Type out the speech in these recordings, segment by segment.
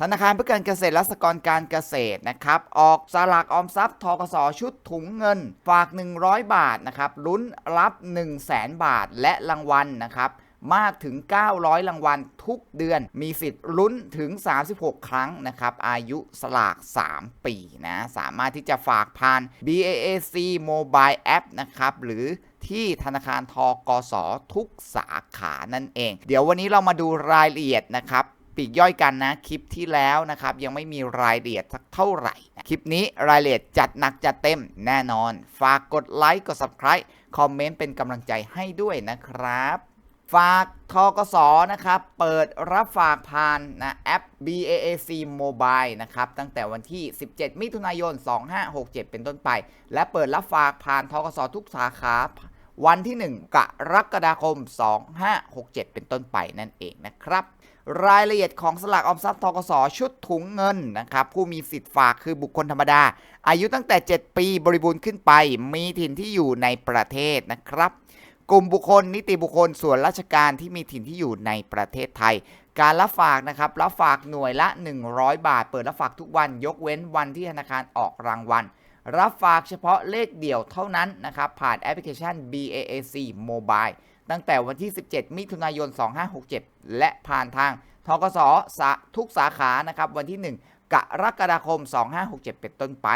ธนาคารเพื่อการเกษตรและสหกรณ์การเกษตรนะครับ ออกสลากออมทรัพย์ทกสชุดถุงเงิน ฝาก 100 บาทนะครับลุ้นรับ 1 0 0 0 0แบาทและรางวัลนะครับ มากถึง 900 รางวัลทุกเดือน มีสิทธิ์ลุ้นถึง 36 ครั้งนะครับ อายุสลาก 3 ปีนะ สามารถที่จะฝากผ่าน BAAC Mobile App นะครับ หรือที่ธนาคารทกสทุกสาขานั่นเอง เดี๋ยววันนี้เรามาดูรายละเอียดนะครับ ปีกย่อยกันนะ คลิปที่แล้วนะครับ ยังไม่มีรายละเอียดสักเท่าไหร่ คลิปนี้รายละเอียดจัดหนักจัดเต็มแน่นอน ฝากกดไลค์กด Subscribe คอมเมนต์เป็นกำลังใจให้ด้วยนะครับฝากทกสนะครับ เปิดรับฝากผ่านนะแอป BAAC Mobile นะครับ ตั้งแต่วันที่ 17 มิถุนายน 2567 เป็นต้นไป และเปิดรับฝากผ่านทกสทุกสาขา วันที่ 1 กรกฎาคม 2567 เป็นต้นไปนั่นเองนะครับ รายละเอียดของสลากออมทรัพย์ทกสชุดถุงเงินนะครับผู้มีสิทธิ์ฝากคือบุคคลธรรมดา อายุตั้งแต่ 7 ปีบริบูรณ์ขึ้นไป มีถิ่นที่อยู่ในประเทศนะครับ กลุ่มบุคคล นิติบุคคลส่วนราชการที่มีถิ่นที่อยู่ในประเทศไทย การรับฝากนะครับรับฝากหน่วยละ 100 บาท เปิดรับฝากทุกวัน ยกเว้นวันที่ธนาคารออกรางวัล รับฝากเฉพาะเลขเดี่ยวเท่านั้นนะครับ ผ่านแอปพลิเคชัน BAAC Mobile ตั้งแต่วันที่ 17 มิถุนายน 2567 และผ่านทางทกสสทุกสาขานะครับวันที่ 1 กรกฎาคม 2567 เป็นต้นไป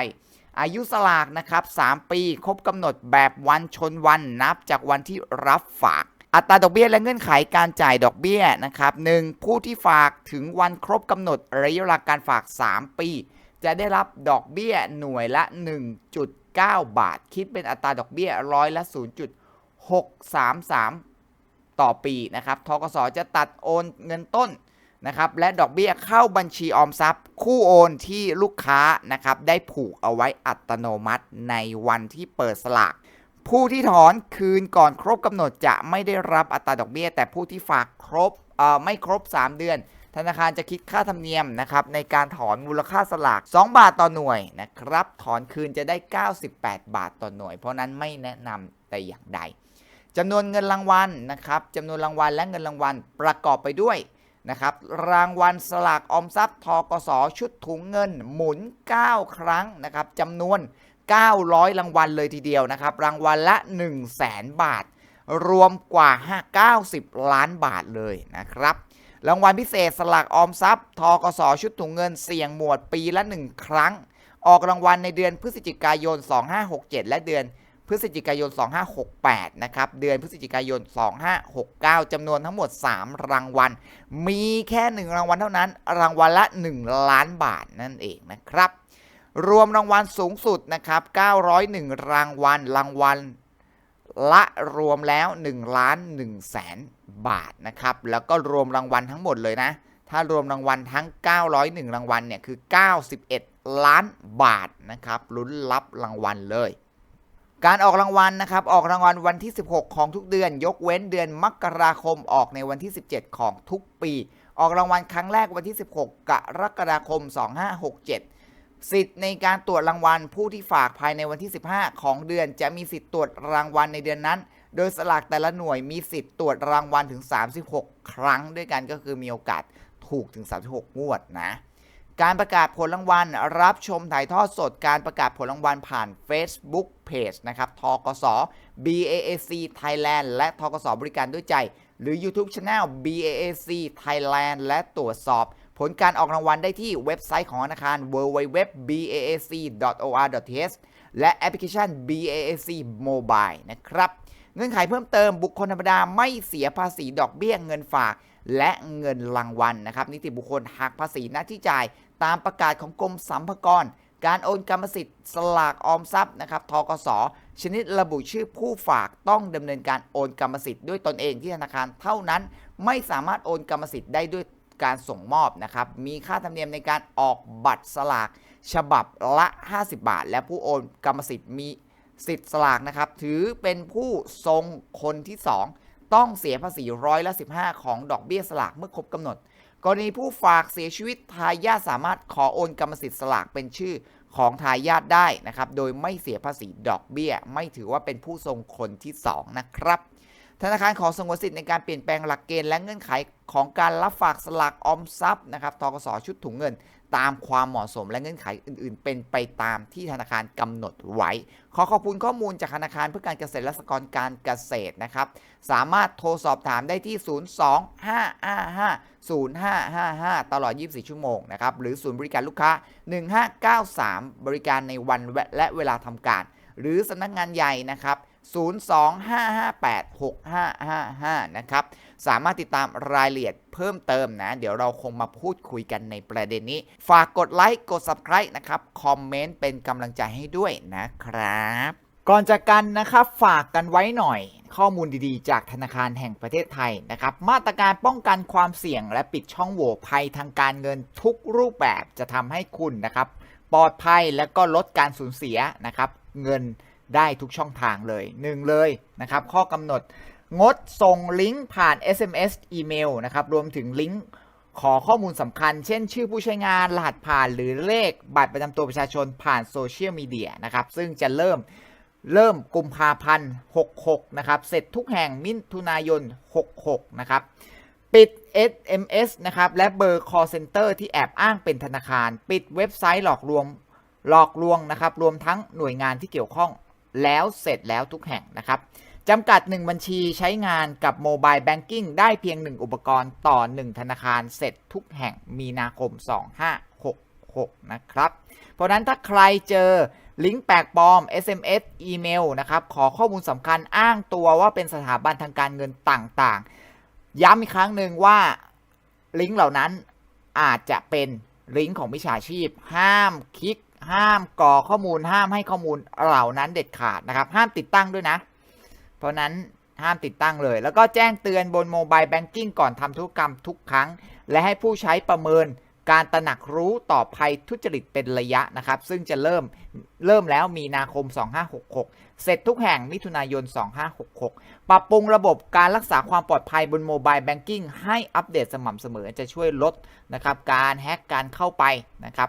อายุสลากนะครับ 3 ปีครบกำหนดแบบวันชนวันนับจากวันที่รับฝาก อัตราดอกเบี้ยและเงื่อนไขการจ่ายดอกเบี้ยนะครับหนึ่งผู้ที่ฝากถึงวันครบกำหนดระยะเวลาการฝาก 3 ปี จะได้รับดอกเบี้ยหน่วยละ 1.9 บาท คิดเป็นอัตราดอกเบี้ยร้อยละ 0.633 ต่อปีนะครับทกสจะตัดโอนเงินต้นนะครับและดอกเบี้ยเข้าบัญชีออมทรัพย์ คู่โอนที่ลูกค้านะครับได้ผูกเอาไว้อัตโนมัติในวันที่เปิดสลาก ผู้ที่ถอนคืนก่อนครบกำหนดจะไม่ได้รับอัตราดอกเบี้ย แต่ผู้ที่ฝากครบไม่ครบ 3 เดือน ธนาคารจะคิดค่าธรรมเนียมนะครับในการถอนมูลค่าสลาก 2 บาทต่อหน่วยนะครับ ถอนคืนจะได้ 98 บาทต่อหน่วย เพราะนั้นไม่แนะนำแต่อย่างใดจำนวนเงินรางวัลนะครับจำนวนรางวัลและเงินรางวัลประกอบไปด้วยนะครับรางวัลสลากออมทรัพย์ทกสชุดถุงเงินหมุน 9 ครั้งนะครับจำนวน 900 รางวัลเลยทีเดียวนะครับ รางวัลละ 1 0 0 0 0แสนบาท รวมกว่า 90 ล้านบาทเลยนะครับ รางวัลพิเศษสลากออมทรัพย์ทกสชุดถุงเงินเสี่ยงหมวดปีละ 1 ครั้ง ออกรางวัลในเดือนพฤศจิกายน 2567 และเดือนพฤศจิกายน 2568 นะครับ เดือนพฤศจิกายน 2569 จำนวนทั้งหมด 3 รางวัล มีแค่ 1 รางวัลเท่านั้น รางวัลละ 1 ล้านบาทนั่นเองนะครับ รวมรางวัลสูงสุดนะครับ 901 รางวัล รางวัลละรวมแล้ว1ล้าน1แสนบาทนะครับ แล้วก็รวมรางวัลทั้งหมดเลยนะ ถ้ารวมรางวัลทั้ง 901 รางวัลเนี่ยคือ 91 ล้านบาทนะครับลุ้นรับรางวัลเลย การออกรางวัลนะครับ ออกรางวัลวันที่ 16 ของทุกเดือน ยกเว้นเดือนมกราคมออกในวันที่ 17 ของทุกปี ออกรางวัลครั้งแรกวันที่ 16 กรกฎาคม 2567 สิทธิ์ในการตรวจรางวัลผู้ที่ฝากภายในวันที่ 15 ของเดือน จะมีสิทธิ์ตรวจรางวัลในเดือนนั้น โดยสลากแต่ละหน่วยมีสิทธิ์ตรวจรางวัลถึง 36 ครั้งด้วยกันก็คือมีโอกาสถูกถึง 36 งวดนะ การประกาศผลรางวัล รับชมถ่ายทอดสดการประกาศผลรางวัลผ่าน Facebook Page นะครับทกส BAAC Thailand และทกสบริการด้วยใจ หรือ YouTube Channel BAAC Thailand และตรวจสอบ ผลการออกรางวัลได้ที่เว็บไซต์ของธนาคาร www.baac.or.th และแอปพลิเคชัน BAAC Mobile นะครับเงื่อนไขเพิ่มเติมบุคคลธรรมดาไม่เสียภาษีดอกเบี้ยเงินฝาก และเงินรางวัลนะครับ นิติบุคคลหักภาษีหน้าที่จ่ายตามประกาศของกรมสรรพากร การโอนกรรมสิทธิ์สลากออมทรัพย์นะครับทกส ชนิดระบุชื่อผู้ฝากต้องดำเนินการโอนกรรมสิทธิ์ด้วยตนเองที่ธนาคารเท่านั้น ไม่สามารถโอนกรรมสิทธิ์ได้ด้วย การส่งมอบนะครับ มีค่าธรรมเนียมในการออกบัตรสลากฉบับละ 50 บาท และผู้โอนกรรมสิทธิ์มีสิทธิ์สลากนะครับ ถือเป็นผู้ทรงคนที่ 2 ต้องเสียภาษีร้อยละ 15 ของดอกเบี้ยสลากเมื่อครบกำหนด กรณีผู้ฝากเสียชีวิตทายาทสามารถขอโอนกรรมสิทธิ์สลากเป็นชื่อของทายาทได้นะครับ โดยไม่เสียภาษีดอกเบี้ย ไม่ถือว่าเป็นผู้ทรงคนที่ 2 นะครับ ธนาคารขอสงวนสิทธิ์ในการเปลี่ยนแปลงหลักเกณฑ์และเงื่อนไขของการรับฝากสลากออมทรัพย์นะครับทกสชุดถุงเงิน ตามความเหมาะสมและเงื่อนไขอื่น ๆ เป็นไปตามที่ธนาคารกำหนดไว้ ขอขอบคุณข้อมูลจากธนาคารเพื่อการเกษตรและสหกรณ์การเกษตรนะครับ สามารถโทรสอบถามได้ที่ 025550555 ตลอด 24 ชั่วโมงนะครับ หรือศูนย์บริการลูกค้า 1593 บริการในวันและเวลาทำการ หรือสำนักงานใหญ่นะครับ 025586555 นะครับ สามารถติดตามรายละเอียดเพิ่มเติมนะ เดี๋ยวเราคงมาพูดคุยกันในประเด็นนี้ ฝากกดไลค์ กด Subscribe นะครับ คอมเมนต์เป็นกำลังใจให้ด้วยนะครับ ก่อนจากกันนะครับ ฝากกันไว้หน่อย ข้อมูลดีๆ จากธนาคารแห่งประเทศไทยนะครับ มาตรการป้องกันความเสี่ยง และปิดช่องโหว่ภัยทางการเงินทุกรูปแบบจะทำให้คุณนะครับ ปลอดภัยและก็ลดการสูญเสียนะครับ เงิน ได้ทุกช่องทางเลยหนึ่งเลยนะครับข้อกำหนดงดส่งลิงก์ผ่าน SMS อีเมลนะครับรวมถึงลิงก์ขอข้อมูลสำคัญ เช่น ชื่อผู้ใช้งาน รหัสผ่านหรือเลขบัตรประจำตัวประชาชนผ่านโซเชียลมีเดียนะครับซึ่งจะเริ่มเริ่มกุมภาพันธ์66 นะครับ เสร็จทุกแห่งมิถุนายน 66 นะครับ ปิด SMS นะครับ และเบอร์ call center ที่แอบอ้างเป็นธนาคาร ปิดเว็บไซต์หลอกลวง หลอกลวงนะครับ รวมทั้งหน่วยงานที่เกี่ยวข้อง แล้วเสร็จแล้วทุกแห่งนะครับจำกัด 1 บัญชีใช้งานกับโมบายแบงกิ้งได้เพียง 1 อุปกรณ์ต่อ 1 ธนาคารเสร็จทุกแห่งมีนาคม 2566 นะครับ เพราะนั้นถ้าใครเจอลิงก์แปลกปลอม SMS อีเมลนะครับ ขอข้อมูลสำคัญอ้างตัวว่าเป็นสถาบันทางการเงินต่างๆ ย้ำอีกครั้งหนึ่งว่าลิงก์เหล่านั้นอาจจะเป็นลิงก์ของมิจฉาชีพ ห้ามคลิก ห้ามกรอข้อมูล ห้ามให้ข้อมูลเหล่านั้นเด็ดขาดนะครับ ห้ามติดตั้งด้วยนะ เพราะนั้นห้ามติดตั้งเลย แล้วก็แจ้งเตือนบนโมบายแบงกิ้งก่อนทำธุรกรรมทุกครั้ง และให้ผู้ใช้ประเมินการตระหนักรู้ต่อภัยทุจริตเป็นระยะนะครับ ซึ่งจะเริ่มเริ่มแล้วมีนาคม 2566 เสร็จทุกแห่งมิถุนายน 2566 ปรับปรุงระบบการรักษาความปลอดภัยบนโมบายแบงกิ้งให้อัปเดตสม่ำเสมอจะช่วยลดนะครับการแฮ็กการเข้าไปนะครับ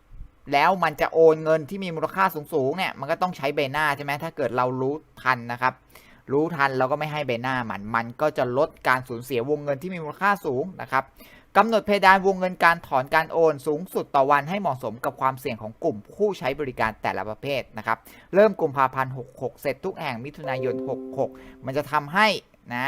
แล้วมันจะโอนเงินที่มีมูลค่าสูงๆเนี่ยมันก็ต้องใช้ใบหน้าใช่ไหมถ้าเกิดเรารู้ทันนะครับ รู้ทันเราก็ไม่ให้ใบหน้ามัน มันก็จะลดการสูญเสียวงเงินที่มีมูลค่าสูงนะครับกำหนดเพดานวงเงินการถอนการโอนสูงสุดต่อวันให้เหมาะสมกับความเสี่ยงของกลุ่มผู้ใช้บริการแต่ละประเภทนะครับ เริ่มกุมภาพันธ์66 เสร็จทุกแห่งมิถุนายน 66 มันจะทำให้นะ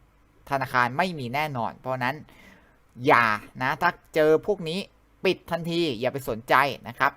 ธนาคารไม่มีแน่นอน เพราะนั้นอย่านะถ้าเจอพวกนี้ปิดทันทีอย่าไปสนใจนะครับ